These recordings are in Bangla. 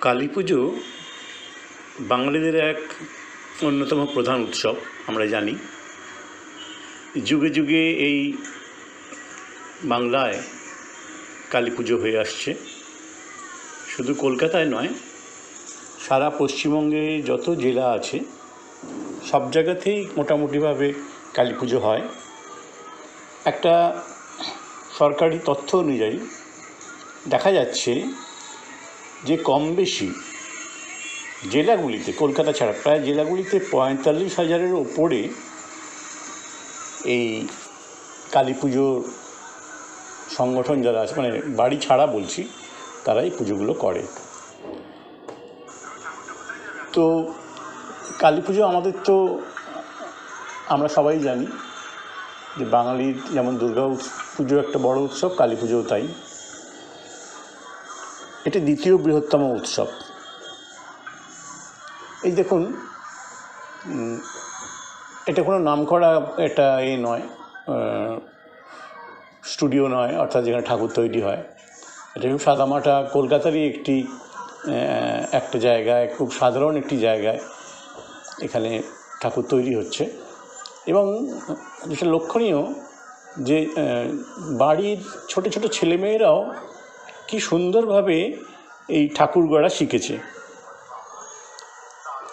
কালী পুজো বাঙালিদের এক অন্যতম প্রধান উৎসব, আমরা জানি। যুগে যুগে এই বাংলায় কালী পুজো হয়ে আসছে। শুধু কলকাতায় নয়, সারা পশ্চিমবঙ্গে যত জেলা আছে, সব জায়গাতেই মোটামুটিভাবে কালী পুজো হয়। একটা সরকারি তথ্য অনুযায়ী দেখা যাচ্ছে যে কম বেশি জেলাগুলিতে, কলকাতা ছাড়া প্রায় জেলাগুলিতে পঁয়তাল্লিশ হাজারের ওপরে এই কালী পুজোর সংগঠন যারা আছে মানে বাড়ি ছাড়া বলছি, তারা এই পুজোগুলো করে। তো কালী পুজো আমাদের তো, আমরা সবাই জানি যে বাঙালির যেমন দুর্গা পুজো একটা বড় উৎসব, কালী পুজোও তাই। এটি দ্বিতীয় বৃহত্তম উৎসব। এই দেখুন এটা কোনো নাম করা এটা এ নয় স্টুডিও নয়, অর্থাৎ যেখানে ঠাকুর তৈরি হয়। এটা খুব সাদামাটা, কলকাতারই একটি একটা জায়গায় খুব সাধারণ একটি জায়গায় এখানে ঠাকুর তৈরি হচ্ছে। এবং যেটা লক্ষণীয় যে বাড়ির ছোট ছোট ছেলেমেয়েরাও কি সুন্দরভাবে এই ঠাকুর গড়া শিখেছে।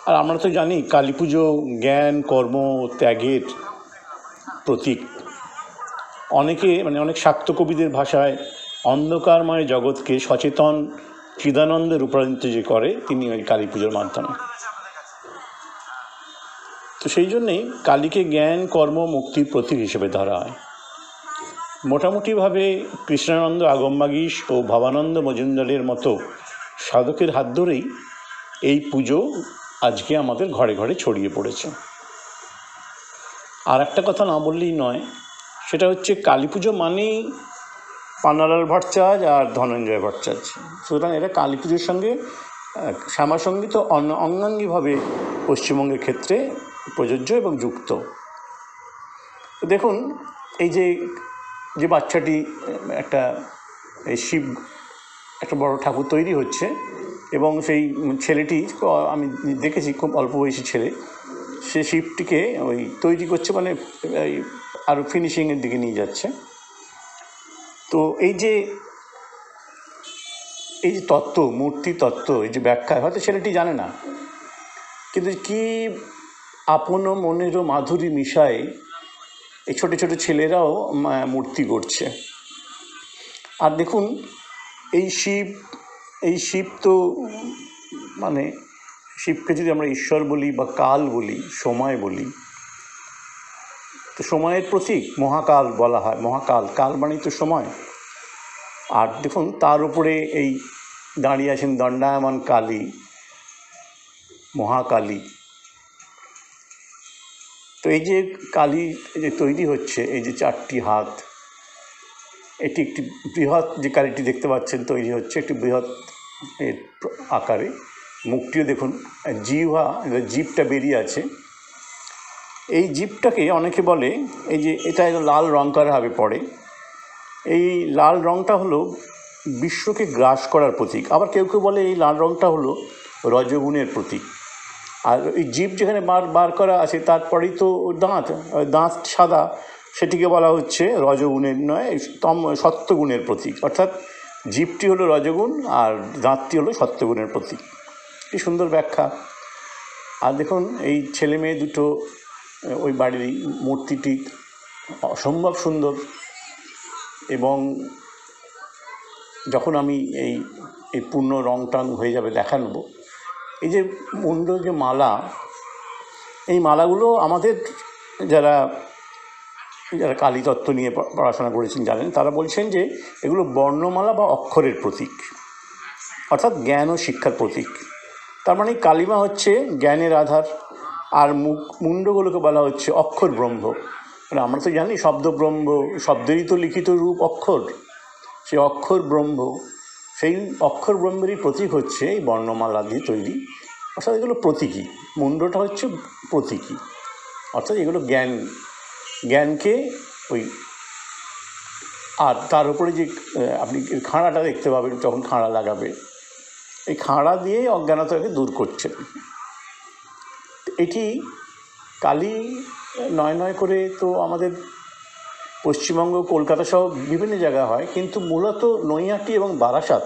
আর আমরা তো জানি কালী পুজো জ্ঞান, কর্ম, ত্যাগের প্রতীক। অনেকে মানে অনেক শাক্ত কবিদের ভাষায় অন্ধকারময় জগৎকে সচেতন চিদানন্দে রূপান্তরিত যে করে, তিনি ওই কালী পুজোর মাধ্যমে। তো সেই জন্যেই কালীকে জ্ঞান, কর্ম, মুক্তির প্রতীক হিসেবে ধরা হয়। মোটামুটিভাবে কৃষ্ণানন্দ আগমবাগীশ ও ভবানন্দ মজুমদারের মতো সাধকের হাত ধরেই এই পুজো আজকে আমাদের ঘরে ঘরে ছড়িয়ে পড়েছে। আর একটা কথা না বললেই নয়, সেটা হচ্ছে কালী পুজো মানেই পান্নালাল ভট্টাচার্য আর ধনঞ্জয় ভট্টাচার্য। সুতরাং এরা কালী পুজোর সঙ্গে শ্যামাসঙ্গীত অন্য অঙ্গাঙ্গিভাবে পশ্চিমবঙ্গের ক্ষেত্রে প্রযোজ্য এবং যুক্ত। দেখুন, এই যে যে বাচ্চাটি, একটা, এই শিব, একটা বড় ঠাকুর তৈরি হচ্ছে এবং সেই ছেলেটি, আমি দেখেছি খুব অল্প বয়সী ছেলে, সে শিবটিকে ওই তৈরি করছে মানে আরও ফিনিশিংয়ের দিকে নিয়ে যাচ্ছে। তো এই যে এই যে তত্ত্ব, মূর্তি তত্ত্ব, এই যে ব্যাখ্যা, হয়তো ছেলেটি জানে না। কিন্তু কি আপন মনেরও মাধুরী মিশায় এই ছোটো ছোটো ছেলেরাও মূর্তি গড়ছে। আর দেখুন, এই শিব এই শিব তো মানে শিবকে যদি আমরা ঈশ্বর বলি বা কাল বলি, সময় বলি, তো সময়ের প্রতীক মহাকাল বলা হয়, মহাকাল, কাল মানেই তো সময়। আর দেখুন, তার উপরে এই দাঁড়িয়ে আছেন দণ্ডায়মান কালী, মহাকালী। তো এই যে কালী যে তৈরি হচ্ছে, এই যে চারটি হাত, এটি একটি বৃহৎ যে কালীটি দেখতে পাচ্ছেন, তৈরি হচ্ছে একটি বৃহৎ আকারে। মুখটিও দেখুন, জিহ্বা জিপটা বেরিয়ে আছে। এই জিপটাকে অনেকে বলে, এই যে এটা লাল রং করা হবে পরে। এই লাল রংটা হলো বিশ্বকে গ্রাস করার প্রতীক। আবার কেউ কেউ বলে এই লাল রংটা হলো রজগুণের প্রতীক। আর ওই জীব যেখানে বার বার করা আছে, তারপরেই তো দাঁত দাঁত সাদা, সেটিকে বলা হচ্ছে রজগুণের নয় তম, সত্যগুণের প্রতীক। অর্থাৎ জীবটি হলো রজগুণ আর দাঁতটি হলো সত্যগুণের প্রতীক। কি সুন্দর ব্যাখ্যা। আর দেখুন, এই ছেলে মেয়ে দুটো, ওই বাড়ির মূর্তিটি অসম্ভব সুন্দর এবং যখন আমি এই এই পূর্ণ রং টং হয়ে যাবে দেখানবো এই যে মুন্ড যে মালা, এই মালাগুলো আমাদের যারা যারা কালীতত্ত্ব নিয়ে পড়াশোনা করেছেন জানেন, তারা বলছেন যে এগুলো বর্ণমালা বা অক্ষরের প্রতীক, অর্থাৎ জ্ঞান ও শিক্ষার প্রতীক। তার মানে কালিমা হচ্ছে জ্ঞানের আধার, আর মুখ মুন্ডগুলোকে বলা হচ্ছে অক্ষর ব্রহ্ম। মানে আমরা তো জানি শব্দ ব্রহ্ম শব্দেরই তো লিখিত রূপ অক্ষর। সে অক্ষর ব্রহ্ম সেই অক্ষর ব্রহ্মেরই প্রতীক হচ্ছে এই বর্ণমালা দিয়ে তৈরি। অর্থাৎ এগুলো প্রতীকী। মুন্ডটা হচ্ছে প্রতীকী। অর্থাৎ এগুলো জ্ঞান, জ্ঞানকে ওই আর তার উপরে যে আপনি খাঁড়াটা দেখতে পাবেন যখন খাঁড়া লাগাবে। এই খাঁড়া দিয়ে অজ্ঞানতাকে দূর করছেন এটি কালী নয় নয় করে তো আমাদের পশ্চিমবঙ্গ, কলকাতা সহ বিভিন্ন জায়গায় হয়, কিন্তু মূলত নৈহাটি এবং বারাসাত।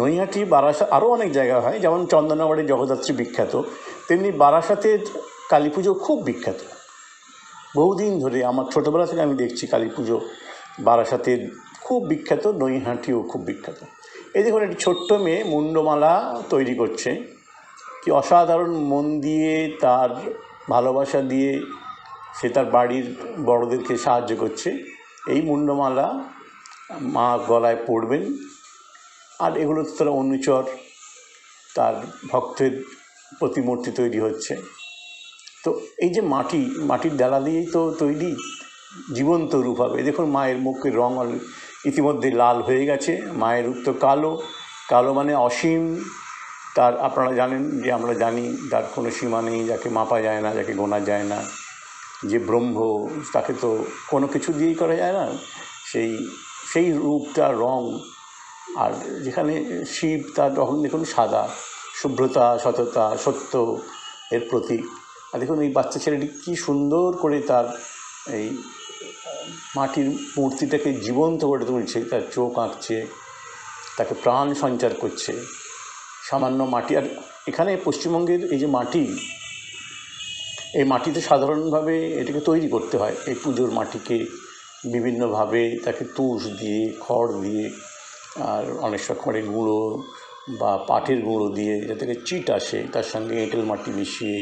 নৈহাটি, বারাসাত আরও অনেক জায়গা হয়, যেমন চন্দনাবাড়ি জগদ্ধাত্রী বিখ্যাত, তেমনি বারাসাতের কালী পুজো খুব বিখ্যাত। বহুদিন ধরে আমার ছোটোবেলা থেকে আমি দেখছি কালী পুজো বারাসাতের খুব বিখ্যাত, নৈহাটিও খুব বিখ্যাত। এই দেখুন, একটি ছোট্ট মেয়ে মুন্ডমালা তৈরি করছে। কি অসাধারণ মন দিয়ে, তার ভালোবাসা দিয়ে সে তার বাড়ির বড়দেরকে সাহায্য করছে। এই মুন্ডমালা মা গলায় পড়বেন। আর এগুলো তো তারা অনুচর, তার ভক্তের প্রতিমূর্তি তৈরি হচ্ছে। তো এই যে মাটি, মাটির ডালা দিয়েই তো তৈরি জীবন্ত রূপ হবে। দেখুন মায়ের মুখের রঙ ইতিমধ্যে লাল হয়ে গেছে। মায়ের রূপ তো কালো। কালো মানে অসীম। তার আপনারা জানেন যে আমরা জানি তার কোনো সীমা নেই, যাকে মাপা যায় না, যাকে গোনা যায় না। যে ব্রহ্ম, তাকে তো কোনো কিছু দিয়েই করা যায় না। সেই সেই রূপটা, রং, আর যেখানে শিব তার তখন দেখুন সাদা। শুভ্রতা সততা, সত্য এর প্রতীক। আর দেখুন এই বাচ্চা ছেলেটি কী সুন্দর করে তার এই মাটির মূর্তিটাকে জীবন্ত করে তুলছে। তার চোখ আঁকছে, তাকে প্রাণ সঞ্চার করছে। সামান্য মাটি, আর এখানে পশ্চিমবঙ্গের এই যে মাটি এই মাটিতে সাধারণভাবে এটাকে তৈরি করতে হয়। এই পুজোর মাটিকে বিভিন্নভাবে তাকে তুষ দিয়ে, খড় দিয়ে, আর অনেক সময় খড়ের গুঁড়ো বা পাটের গুঁড়ো দিয়ে যাতে চিট আসে, তার সঙ্গে এঁটেল মাটি মিশিয়ে,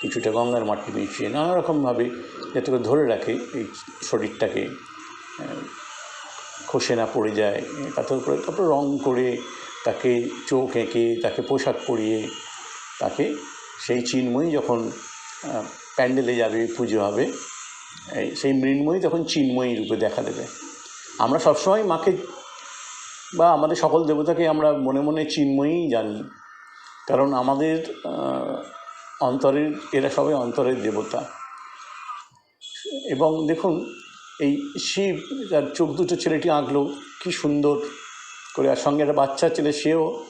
কিছুটা গঙ্গার মাটি মিশিয়ে নানা রকমভাবে যাতে করে ধরে রাখে এই শরীরটাকে। খসে না পড়ে যায় তার উপরে তারপরে রং করে তাকে চোখ এঁকে, তাকে পোশাক পরিয়ে, তাকে সেই চিন্ময়ী যখন প্যান্ডেলে যাবে, পুজো হবে সেই মৃন্ময়ী তখন চিন্ময়ী রূপে দেখা দেবে। আমরা সবসময় মাকে বা আমাদের সকল দেবতাকে আমরা মনে মনে চিন্ময়ী জানি। কারণ আমাদের অন্তরের, এরা সবাই অন্তরের দেবতা। এবং দেখুন, এই শিব তার চোখ দুটো ছেলেটি আঁকলো, কি সুন্দর করে। আর সঙ্গে একটা বাচ্চা ছেলে, সেও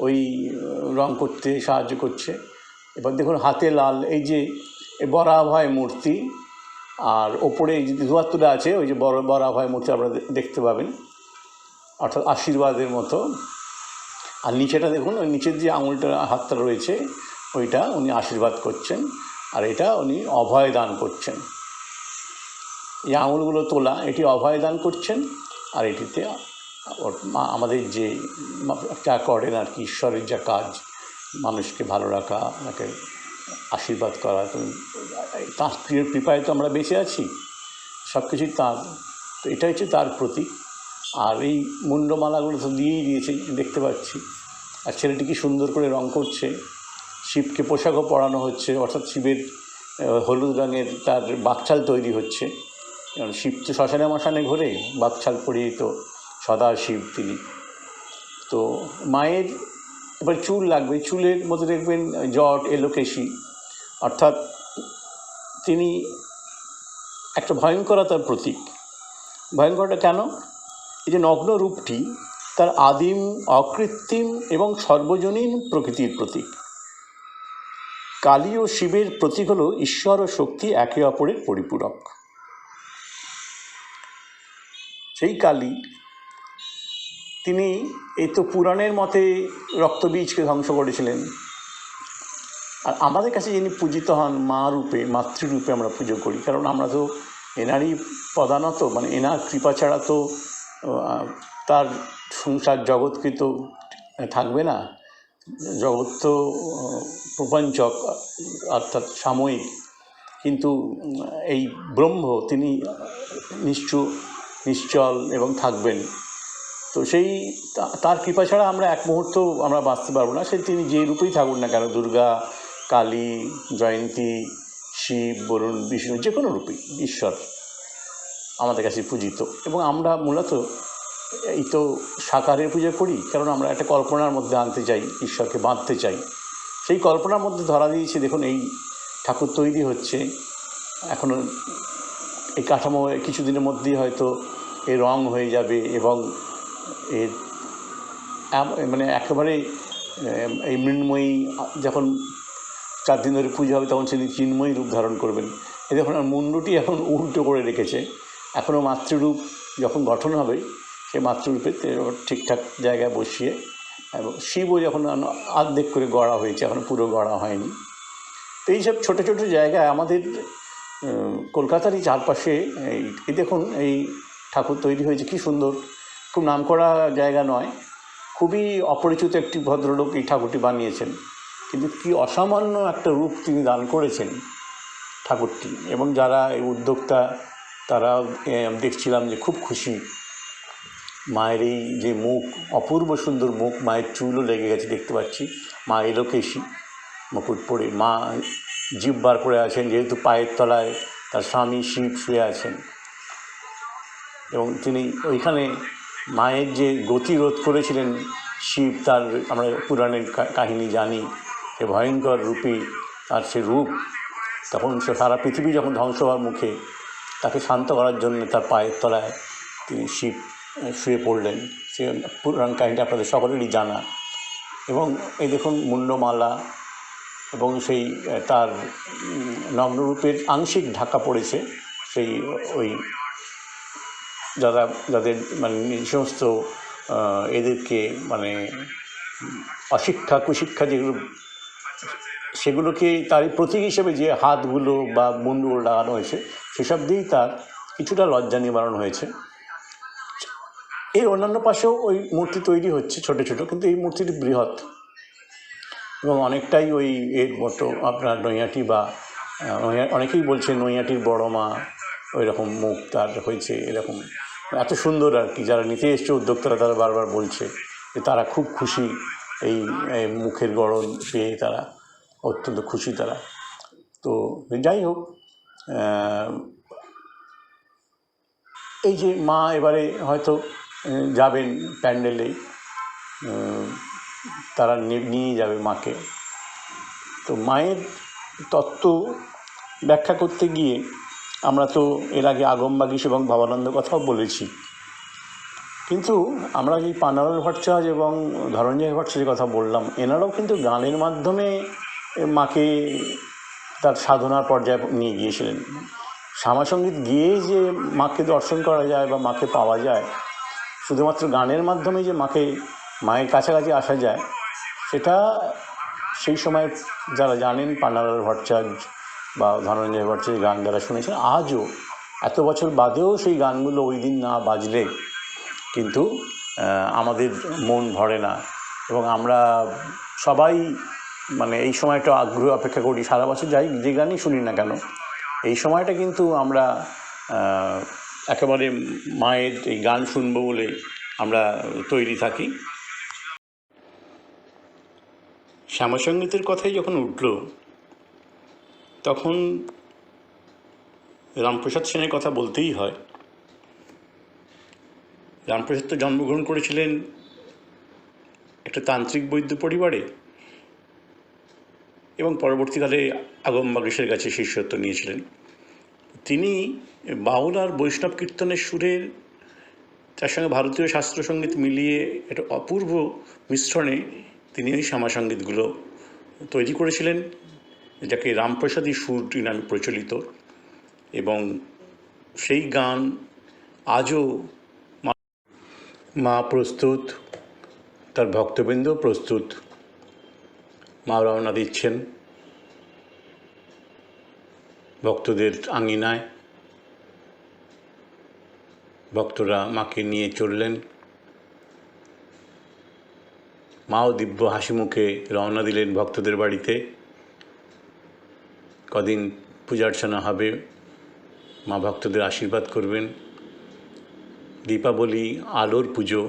ওই রং করতে সাহায্য করছে। এবার দেখুন হাতে লাল, এই যে বরাভয় মূর্তি, আর ওপরে এই যে দুয়াত্তটা আছে, ওই যে বড় বরাভয় মূর্তি আপনারা দেখতে পাবেন, অর্থাৎ আশীর্বাদের মতো। আর নিচেটা দেখুন, ওই নিচের যে আঙুলটা, হাতটা রয়েছে, ওইটা উনি আশীর্বাদ করছেন, আর এটা উনি অভয় দান করছেন। এই আঙুলগুলো তোলা, এটি অভয় দান করছেন, আর এটিতে আমাদের যে যা করেন আর কি, ঈশ্বরের যা কাজ মানুষকে ভালো রাখা, ওনাকে আশীর্বাদ করা তাঁর প্রিয় কৃপায় তো আমরা বেঁচে আছি, সব কিছুই তাঁর, তো এটা হচ্ছে তার প্রতীক। আর এই মুন্ডমালাগুলো তো দিয়েই দিয়েছে, দেখতে পাচ্ছি। আর ছেলেটি কি সুন্দর করে রং করছে। শিবকে পোশাকও পরানো হচ্ছে, অর্থাৎ শিবের হলুদ রঙের তার বাকছাল তৈরি হচ্ছে। কারণ শিব তো শ্মশানে মশানে ঘোরে, বাকছাল পরিয়েই তো সদা শিব তিনি। তো মায়ের এবার চুল লাগবে, চুলের মধ্যে দেখবেন জট এলোকেশি অর্থাৎ তিনি একটা ভয়ঙ্করতার প্রতীক। ভয়ঙ্করটা কেন? এই যে নগ্ন রূপটি তার আদিম, অকৃত্রিম এবং সর্বজনীন প্রকৃতির প্রতীক। কালী ও শিবের প্রতীক হল ঈশ্বর ও শক্তি একে অপরের পরিপূরক। সেই কালী তিনি এই তো পুরাণের মতে রক্তবীজকে ধ্বংস করেছিলেন। আর আমাদের কাছে যিনি পূজিত হন, মা রূপে, মাতৃরূপে আমরা পুজো করি। কারণ আমরা তো এনারই প্রধানত মানে এনার কৃপা ছাড়া তো তার সংসার জগৎকে তো থাকবে না। জগৎ তো প্রপঞ্চক, অর্থাৎ সাময়িক। কিন্তু এই ব্রহ্ম, তিনি নিশ্চু, নিশ্চল এবং থাকবেন। তো সেই তার কৃপা ছাড়া আমরা এক মুহূর্ত আমরা বাঁচতে পারব না। সে তিনি যে রূপেই থাকুন না কেন, দুর্গা, কালী, জয়ন্তী, শিব, বরুণ, বিষ্ণু, যে কোনো রূপেই ঈশ্বর আমাদের কাছে পূজিত। এবং আমরা মূলত এই তো সাকারের পুজো করি, কারণ আমরা একটা কল্পনার মধ্যে আনতে চাই, ঈশ্বরকে বাঁধতে চাই। সেই কল্পনার মধ্যে ধরা দিয়েছি, দেখুন এই ঠাকুর তৈরি হচ্ছে। এখনও এই কাঠামো কিছুদিনের মধ্যেই হয়তো এর রং হয়ে যাবে এবং এর মানে একেবারে এই মৃন্ময়ী, যখন চার দিন ধরে পুজো হবে, তখন সেদিন চিন্ময়ী রূপ ধারণ করবেন। এই দেখুন, আর মুন্ডুটি এখন উল্টো করে রেখেছে। এখনও মাতৃরূপ যখন গঠন হবে সেই মাতৃরূপে ঠিকঠাক জায়গায় বসিয়ে, এবং শিবও যখন আর্ধেক করে গড়া হয়েছে এখনও পুরো গড়া হয়নি। তো এইসব ছোটো ছোটো জায়গায় আমাদের কলকাতারই চারপাশে এই দেখুন, এই ঠাকুর তৈরি হয়েছে, কি সুন্দর। খুব নামকরা জায়গা নয়, খুবই অপরিচিত একটি ভদ্রলোক এই ঠাকুরটি বানিয়েছেন। কিন্তু কি অসামান্য একটা রূপ তিনি দান করেছেন ঠাকুরটি। এবং যারা এই উদ্যোক্তা, তারা দেখছিলাম যে খুব খুশি। মায়ের এই যে মুখ, অপূর্ব সুন্দর মুখ, মায়ের চুলও লেগে গেছে দেখতে পাচ্ছি। মা এলোকেশি মুকুট পরে। মা জীব বার করে আছেন, যেহেতু পায়ের তলায় তার স্বামী শিব শুয়ে আছেন। এবং তিনি ওইখানে মায়ের যে গতিরোধ করেছিলেন শিব, তার আমরা পুরাণের কাহিনী জানি সে ভয়ঙ্কর রূপী তার সে রূপ, তখন সে সারা পৃথিবী যখন ধ্বংস হওয়ার মুখে তাকে শান্ত করার জন্য তার পায়ের তলায় তিনি শিব শুয়ে পড়লেন। সে পুরাণ কাহিনীটা আপনাদের সকলেরই জানা। এবং এই দেখুন মুন্ডমালা এবং সেই তার নগ্নরূপের আংশিক ঢাকা পড়েছে, সেই, ওই যারা, যাদের মানে এই সমস্ত এদেরকে মানে অশিক্ষা, কুশিক্ষা যেগুলো, সেগুলোকে তার প্রতীক হিসেবে যে হাতগুলো বা মুন্ডুগুলো লাগানো হয়েছে, সেসব দিয়েই তার কিছুটা লজ্জা নিবারণ হয়েছে। এর অন্যান্য পাশেও ওই মূর্তি তৈরি হচ্ছে ছোট ছোট, কিন্তু এই মূর্তিটি বৃহৎ। এবং অনেকটাই ওই এর মতো আপনার নৈয়াটি বা অনেকেই বলছে নৈয়াটির বড় মা ওই রকম মুখ, তার হয়েছে এরকম, এত সুন্দর আর কি, যারা নিতে এসছে, উদ্যোক্তারা তারা বারবার বলছে যে তারা খুব খুশি এই মুখের গড়ন পেয়ে তারা, অত্যন্ত খুশি তারা। তো যাই হোক এই যে মা এবারে হয়তো যাবেন প্যান্ডেলে তারা নিয়ে যাবে মাকে। তো মায়ের তত্ত্ব ব্যাখ্যা করতে গিয়ে আমরা তো এর আগে আগমবাগীশ এবং ভবানন্দ কথাও বলেছি। কিন্তু আমরা এই পানারল ভট্টাচার্য এবং ধনঞ্জয় ভট্টাচার্যের কথা বললাম, এনারাও কিন্তু গানের মাধ্যমে মাকে তার সাধনার পর্যায়ে নিয়ে গিয়েছিলেন। শ্যামাসঙ্গীত গিয়ে যে মাকে দর্শন করা যায় বা মাকে পাওয়া যায়, শুধুমাত্র গানের মাধ্যমে যে মাকে মায়ের কাছাকাছি আসা যায়, সেটা সেই সময় যারা জানেন পান্নালাল ভট্টাচার্য বা ধনঞ্জয় ভট্টাচার্যের গান যারা শুনেছেন, আজও এত বছর বাদেও সেই গানগুলো ওই দিন না বাজলে কিন্তু আমাদের মন ভরে না। এবং আমরা সবাই মানে এই সময়টা আগ্রহ অপেক্ষা করি, সারা বছর যাই যে গানই শুনি না কেন, এই সময়টা কিন্তু আমরা একেবারে মায়ের এই গান শুনব বলে আমরা তৈরি থাকি। শ্যামসঙ্গীতের কথাই যখন উঠল তখন রামপ্রসাদ সেনের কথা বলতেই হয়। রামপ্রসাদ তো জন্মগ্রহণ করেছিলেন একটা তান্ত্রিক বৈদ্য পরিবারে এবং পরবর্তীকালে আগম বাগেশের কাছে শিষ্যত্ব নিয়েছিলেন। তিনি বাউল আর বৈষ্ণব কীর্তনের সুরের, তার সঙ্গে ভারতীয় শাস্ত্র সংগীত মিলিয়ে একটা অপূর্ব মিশ্রণে তিনি ওই শ্যামাসঙ্গীতগুলো তৈরি করেছিলেন। যাকে রামপ্রসাদী সুরটি নামে প্রচলিত এবং সেই গান আজও মা- প্রস্তুত, তার ভক্তবৃন্দ প্রস্তুত। মা রওনা দিচ্ছেন ভক্তদের আঙিনায়। ভক্তরা মাকে নিয়ে চললেন। মাও দিব্য হাসি মুখে রওনা দিলেন ভক্তদের বাড়িতে। কদিন পূজা অর্চনা হবে মা ভক্তদের আশীর্বাদ করবেন। দীপাবলি আলোর পুজো।